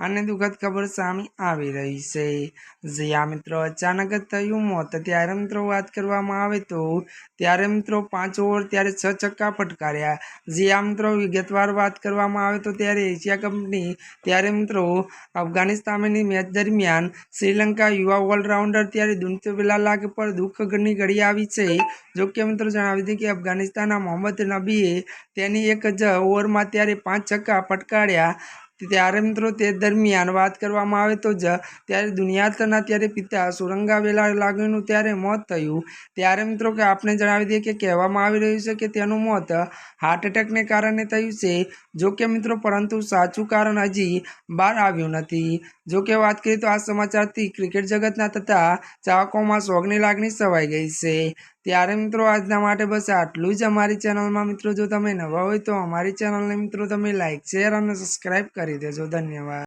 અને દુઃખદ ખબર સામે આવી રહી છે. જ્યાં મિત્રો અચાનક જ થયું મોત. ત્યારે મિત્રો વાત કરવામાં આવે તો ત્યારે મિત્રો પાંચ ઓવર ત્યારે છ છક્કા ફટકાર્યા. જ્યાં મિત્રો વિગતવાર વાત કરવામાં આવે તો ત્યારે એશિયા કપની ત્યારે મિત્રો અફઘાનિસ્તાનની મેચ દરમિયાન શ્રીલંકા યુવા ઓલરાઉન્ડર ત્યારે દુનતેલા લાગ પર દુઃખની ઘડી આવી છે. જો કે મિત્રો જણાવી દઈએ કે અફઘાનિસ્તાનના મોહમ્મદ નબીએ તેની એક જ ઓવરમાં ત્યારે પાંચ છક્કા ફટકાર્યા. ત્યારે મિત્રો તે દરમિયાન વાત કરવામાં આવે તો જ ત્યારે દુનિયાતના ત્યારે પિતા સુરંગાવેલા લાગણીનું ત્યારે મોત થયું. ત્યારે મિત્રો કે આપણે જણાવી દઈએ કે કહેવામાં આવી રહ્યું છે કે તેનું મોત હાર્ટ એટેકને કારણે થયું છે. જો કે મિત્રો પરંતુ સાચું કારણ હજી બહાર આવ્યું નથી. જો કે વાત કરીએ તો આ સમાચારથી ક્રિકેટ જગતના તથા ચાહકોમાં શોખની લાગણી સવાઈ ગઈ છે. ત્યારે મિત્રો આજના માટે બસ આટલું જ અમારી ચેનલમાં મિત્રો, જો તમે નવા હોય તો અમારી ચેનલને મિત્રો તમે લાઇક શેર અને સબસ્ક્રાઈબ કરી દેજો. ધન્યવાદ.